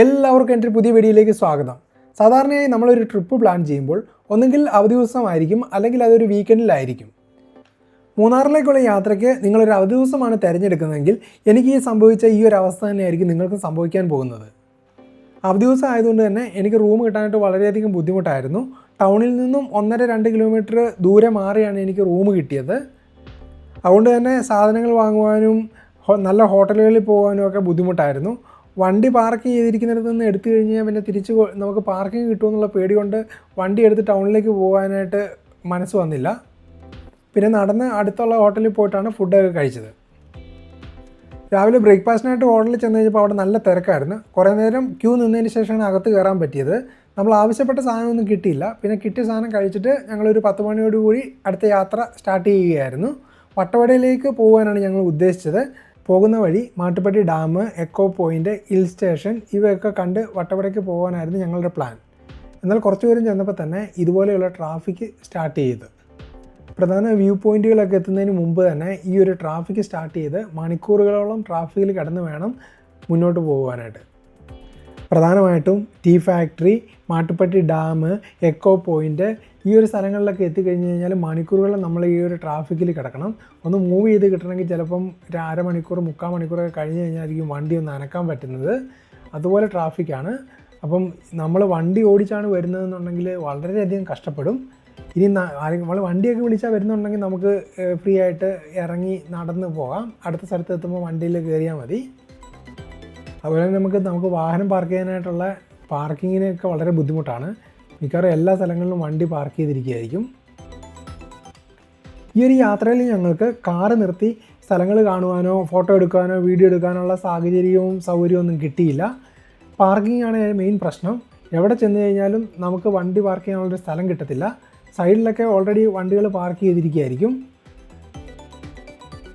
എല്ലാവർക്കും എന്റെ പുതിയ വീഡിയോയിലേക്ക് സ്വാഗതം. സാധാരണയായി നമ്മളൊരു ട്രിപ്പ് പ്ലാൻ ചെയ്യുമ്പോൾ ഒന്നുകിൽ അവധി ദിവസമായിരിക്കും അല്ലെങ്കിൽ അതൊരു വീക്കെൻഡിലായിരിക്കും മൂന്നാറിലേക്കുള്ള യാത്രയ്ക്ക് നിങ്ങളൊരു അവധി ദിവസമാണ് തിരഞ്ഞെടുക്കുന്നതെങ്കിൽ എനിക്ക് ഈ സംഭവിച്ച ഈ ഒരു അവസ്ഥ തന്നെയായിരിക്കും നിങ്ങൾക്ക് സംഭവിക്കാൻ പോകുന്നത്. അവധി ദിവസം ആയതുകൊണ്ട് തന്നെ എനിക്ക് റൂം കിട്ടാനായിട്ട് വളരെയധികം ബുദ്ധിമുട്ടായിരുന്നു. ടൗണിൽ നിന്നും ഒന്നര രണ്ട് കിലോമീറ്റർ ദൂരെ മാറിയാണ് എനിക്ക് റൂം കിട്ടിയത്. അതുകൊണ്ട് തന്നെ സാധനങ്ങൾ വാങ്ങുവാനും നല്ല ഹോട്ടലുകളിൽ പോകാനും ഒക്കെ ബുദ്ധിമുട്ടായിരുന്നു. വണ്ടി പാർക്ക് ചെയ്തിരിക്കുന്നിടത്ത് നിന്ന് എടുത്തു കഴിഞ്ഞാൽ പിന്നെ തിരിച്ച് നമുക്ക് പാർക്കിംഗ് കിട്ടുമെന്നുള്ള പേടി കൊണ്ട് വണ്ടി എടുത്ത് ടൗണിലേക്ക് പോകാനായിട്ട് മനസ്സ് വന്നില്ല. പിന്നെ നടന്ന് അടുത്തുള്ള ഹോട്ടലിൽ പോയിട്ടാണ് ഫുഡൊക്കെ കഴിച്ചത്. രാവിലെ ബ്രേക്ക്ഫാസ്റ്റിനായിട്ട് ഹോട്ടലിൽ ചെന്ന് കഴിഞ്ഞപ്പോൾ അവിടെ നല്ല തിരക്കായിരുന്നു. കുറേ നേരം ക്യൂ നിന്നതിന് ശേഷമാണ് അകത്ത് കയറാൻ പറ്റിയത്. നമ്മൾ ആവശ്യപ്പെട്ട സാധനമൊന്നും കിട്ടിയില്ല. പിന്നെ കിട്ടിയ സാധനം കഴിച്ചിട്ട് ഞങ്ങളൊരു പത്ത് മണിയോടുകൂടി അടുത്ത യാത്ര സ്റ്റാർട്ട് ചെയ്യുകയായിരുന്നു. വട്ടവടയിലേക്ക് പോകാനാണ് ഞങ്ങൾ ഉദ്ദേശിച്ചത്. പോകുന്ന വഴി Mattupetty dam echo point hill station ഇവയൊക്കെ കണ്ട് വട്ടവടയ്ക്ക് പോകാനായിരുന്നു ഞങ്ങളുടെ പ്ലാൻ. എന്നാൽ കുറച്ച് പേരും ചെന്നപ്പോൾ തന്നെ ഇതുപോലെയുള്ള ട്രാഫിക് സ്റ്റാർട്ട് ചെയ്ത്. പ്രധാന വ്യൂ പോയിന്റുകളൊക്കെ എത്തുന്നതിന് മുമ്പ് തന്നെ ഈ ഒരു ട്രാഫിക് സ്റ്റാർട്ട് ചെയ്ത് മണിക്കൂറുകളോളം ട്രാഫിക്കിൽ കിടന്ന് വേണം മുന്നോട്ട് പോകുവാനായിട്ട് പ്രധാനമായിട്ടും tea factory Mattupetty dam echo point ഈ ഒരു സ്ഥലങ്ങളിലൊക്കെ എത്തിക്കഴിഞ്ഞ് കഴിഞ്ഞാൽ മണിക്കൂറുകൾ നമ്മൾ ഈ ഒരു ട്രാഫിക്കിൽ കിടക്കണം. ഒന്ന് മൂവ് ചെയ്ത് കിട്ടണമെങ്കിൽ ചിലപ്പം ഒരു അരമണിക്കൂർ മുക്കാൽ മണിക്കൂറൊക്കെ കഴിഞ്ഞ് കഴിഞ്ഞായിരിക്കും വണ്ടി ഒന്ന് അനക്കാൻ പറ്റുന്നത്. അതുപോലെ ട്രാഫിക്കാണ് അപ്പം നമ്മൾ വണ്ടി ഓടിച്ചാണ് വരുന്നതെന്നുണ്ടെങ്കിൽ വളരെയധികം കഷ്ടപ്പെടും. ഇനി നമ്മൾ വണ്ടിയൊക്കെ വിളിച്ചാൽ വരുന്നുണ്ടെങ്കിൽ നമുക്ക് ഫ്രീ ആയിട്ട് ഇറങ്ങി നടന്ന് പോകാം. അടുത്ത സ്ഥലത്ത് എത്തുമ്പോൾ വണ്ടിയിൽ കയറിയാൽ മതി. അതുപോലെ തന്നെ നമുക്ക് നമുക്ക് വാഹനം പാർക്ക് ചെയ്യാനായിട്ടുള്ള പാർക്കിങ്ങിനൊക്കെ വളരെ ബുദ്ധിമുട്ടാണ്. മിക്കവാറും എല്ലാ സ്ഥലങ്ങളിലും വണ്ടി പാർക്ക് ചെയ്തിരിക്കുകയായിരിക്കും. ഈ ഒരു യാത്രയിൽ ഞങ്ങൾക്ക് കാറ് നിർത്തി സ്ഥലങ്ങൾ കാണുവാനോ ഫോട്ടോ എടുക്കാനോ വീഡിയോ എടുക്കാനുള്ള സാഹചര്യവും സൗകര്യവും ഒന്നും കിട്ടിയില്ല. പാർക്കിംഗ് ആണ് മെയിൻ പ്രശ്നം. എവിടെ ചെന്ന് കഴിഞ്ഞാലും നമുക്ക് വണ്ടി പാർക്ക് ചെയ്യാനുള്ളൊരു സ്ഥലം കിട്ടത്തില്ല. സൈഡിലൊക്കെ ഓൾറെഡി വണ്ടികൾ പാർക്ക് ചെയ്തിരിക്കുകയായിരിക്കും.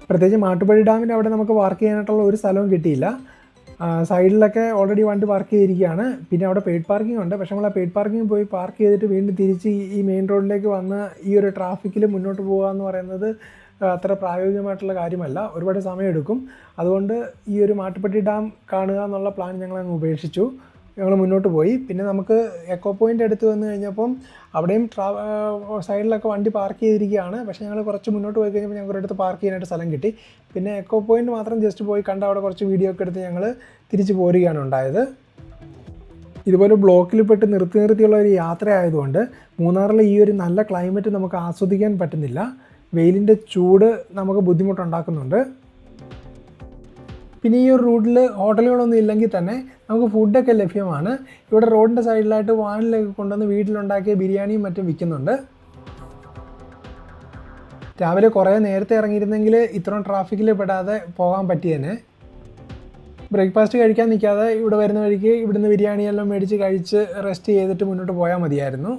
പ്രത്യേകിച്ച് മാട്ടുപള്ളി ഡാമിന്റെ അവിടെ നമുക്ക് പാർക്ക് ചെയ്യാനായിട്ടുള്ള ഒരു സ്ഥലവും കിട്ടിയില്ല. സൈഡിലൊക്കെ ഓൾറെഡി വണ്ടി പാർക്ക് ചെയ്തിരിക്കുകയാണ്. പിന്നെ അവിടെ പെയ്ഡ് പാർക്കിംഗ് ഉണ്ട്. പക്ഷേ നമ്മൾ ആ പെയ്ഡ് പാർക്കിംഗ് പോയി പാർക്ക് ചെയ്തിട്ട് വീണ്ടും തിരിച്ച് ഈ- മെയിൻ റോഡിലേക്ക് വന്ന് ഈ ഒരു ട്രാഫിക്കിൽ മുന്നോട്ട് പോകുക എന്ന് പറയുന്നത് അത്ര പ്രായോഗികമായിട്ടുള്ള കാര്യമല്ല. ഒരുപാട് സമയമെടുക്കും. അതുകൊണ്ട് ഈ ഒരു മാട്ടുപ്പെട്ടി ഡാം കാണുക എന്നുള്ള പ്ലാൻ ഞങ്ങൾ അങ്ങ് ഉപേക്ഷിച്ചു. ഞങ്ങൾ മുന്നോട്ട് പോയി. പിന്നെ നമുക്ക് എക്കോ പോയിന്റ് അടുത്ത് വന്നു കഴിഞ്ഞപ്പം അവിടെയും ട്രാ സൈഡിലൊക്കെ വണ്ടി പാർക്ക് ചെയ്തിരിക്കുകയാണ്. പക്ഷേ ഞങ്ങൾ കുറച്ച് മുന്നോട്ട് പോയി കഴിഞ്ഞപ്പോൾ ഞങ്ങൾക്ക് ഒരിടത്ത് പാർക്ക് ചെയ്യാനായിട്ട് സ്ഥലം കിട്ടി. പിന്നെ എക്കോ പോയിന്റ് മാത്രം ജസ്റ്റ് പോയി കണ്ട അവിടെ കുറച്ച് വീഡിയോ ഒക്കെ എടുത്ത് ഞങ്ങൾ തിരിച്ച് പോരുകയാണ് ഉണ്ടായത്. ഇതുപോലെ ബ്ലോക്കിൽ പെട്ട് നിർത്തി നിർത്തിയുള്ള ഒരു യാത്ര ആയതുകൊണ്ട് മൂന്നാറിലെ ഈ ഒരു നല്ല ക്ലൈമറ്റ് നമുക്ക് ആസ്വദിക്കാൻ പറ്റുന്നില്ല. വെയിലിന്റെ ചൂട് നമുക്ക് ബുദ്ധിമുട്ടുണ്ടാക്കുന്നുണ്ട്. പിന്നെ ഈ ഒരു റൂട്ടിൽ ഹോട്ടലുകളൊന്നും ഇല്ലെങ്കിൽ തന്നെ നമുക്ക് ഫുഡൊക്കെ ലഭ്യമാണ്. ഇവിടെ റോഡിന്റെ സൈഡിലായിട്ട് വാനിലൊക്കെ കൊണ്ടുവന്ന് വീട്ടിലുണ്ടാക്കിയ ബിരിയാണിയും മറ്റും വിൽക്കുന്നുണ്ട്. രാവിലെ കുറേ നേരത്തെ ഇറങ്ങിയിരുന്നെങ്കിൽ ഇത്രയും ട്രാഫിക്കിൽ പെടാതെ പോകാൻ പറ്റിയേനെ. ബ്രേക്ക്ഫാസ്റ്റ് കഴിക്കാൻ നിൽക്കാതെ ഇവിടെ വരുന്ന വഴിക്ക് ഇവിടുന്ന് ബിരിയാണിയെല്ലാം മേടിച്ച് കഴിച്ച് റെസ്റ്റ് ചെയ്തിട്ട് മുന്നോട്ട് പോയാൽ മതിയായിരുന്നു.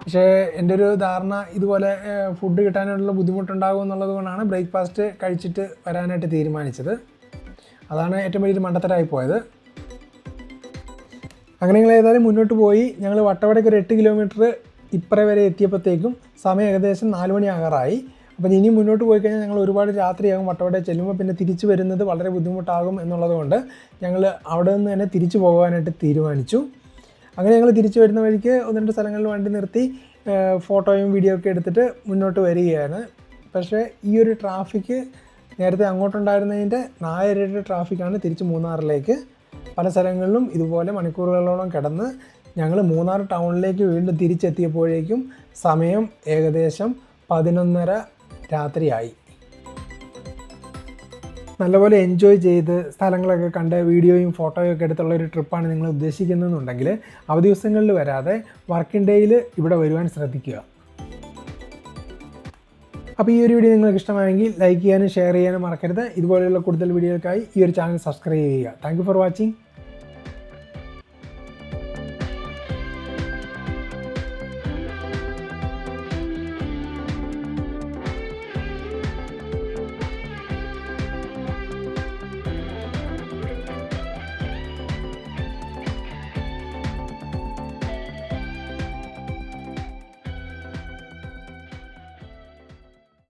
പക്ഷേ എന്റെ ഒരു ധാരണ ഇതുപോലെ ഫുഡ് കിട്ടാനുള്ള ബുദ്ധിമുട്ടുണ്ടാകും എന്നുള്ളത് കൊണ്ടാണ് ബ്രേക്ക്ഫാസ്റ്റ് കഴിച്ചിട്ട് വരാനായിട്ട് തീരുമാനിച്ചത്. അതാണ് ഏറ്റവും വലിയൊരു മണ്ടത്തരായി പോയത്. അങ്ങനെ ഞങ്ങൾ ഏതായാലും മുന്നോട്ട് പോയി. ഞങ്ങൾ വട്ടവടയ്ക്ക് ഒരു എട്ട് കിലോമീറ്റർ ഇപ്പറ വരെ എത്തിയപ്പോഴത്തേക്കും സമയം ഏകദേശം നാല് മണി ആകാറായി. അപ്പം ഇനി മുന്നോട്ട് പോയി കഴിഞ്ഞാൽ ഞങ്ങൾ ഒരുപാട് രാത്രിയാകും വട്ടവട ചെല്ലുമ്പോൾ പിന്നെ തിരിച്ചു വരുന്നത് വളരെ ബുദ്ധിമുട്ടാകും എന്നുള്ളതുകൊണ്ട് ഞങ്ങൾ അവിടെ നിന്ന് തന്നെ തിരിച്ചു പോകാനായിട്ട് തീരുമാനിച്ചു. അങ്ങനെ ഞങ്ങൾ തിരിച്ചു വരുന്ന വഴിക്ക് ഒന്ന് രണ്ട് സ്ഥലങ്ങളിൽ വണ്ടി നിർത്തി ഫോട്ടോയും വീഡിയോ ഒക്കെ എടുത്തിട്ട് മുന്നോട്ട് വരികയാണ്. പക്ഷേ ഈ ഒരു ട്രാഫിക്ക് നേരത്തെ അങ്ങോട്ടുണ്ടായിരുന്നതിന്റെ നാലരയുടെ ട്രാഫിക്കാണ് തിരിച്ച് മൂന്നാറിലേക്ക്. പല സ്ഥലങ്ങളിലും ഇതുപോലെ മണിക്കൂറുകളോളം കിടന്ന് ഞങ്ങൾ മൂന്നാർ ടൗണിലേക്ക് വീണ്ടും തിരിച്ചെത്തിയപ്പോഴേക്കും സമയം ഏകദേശം പതിനൊന്നര രാത്രിയായി. നല്ലപോലെ എൻജോയ് ചെയ്ത് സ്ഥലങ്ങളൊക്കെ കണ്ട് വീഡിയോയും ഫോട്ടോയും ഒക്കെ എടുത്തുള്ള ഒരു ട്രിപ്പാണ് നിങ്ങൾ ഉദ്ദേശിക്കുന്നതെന്നുണ്ടെങ്കിൽ അവധി ദിവസങ്ങളിൽ വരാതെ വർക്കിംഗ് ഡേയിൽ ഇവിടെ വരുവാൻ ശ്രദ്ധിക്കുക. അപ്പോൾ ഈ ഒരു വീഡിയോ നിങ്ങൾക്ക് ഇഷ്ടമായെങ്കിൽ ലൈക്ക് ചെയ്യാനും ഷെയർ ചെയ്യാനും മറക്കരുത്. ഇതുപോലെയുള്ള കൂടുതൽ വീഡിയോകൾക്കായി ഈ ഒരു ചാനൽ സബ്സ്ക്രൈബ് ചെയ്യുക. Thank for watching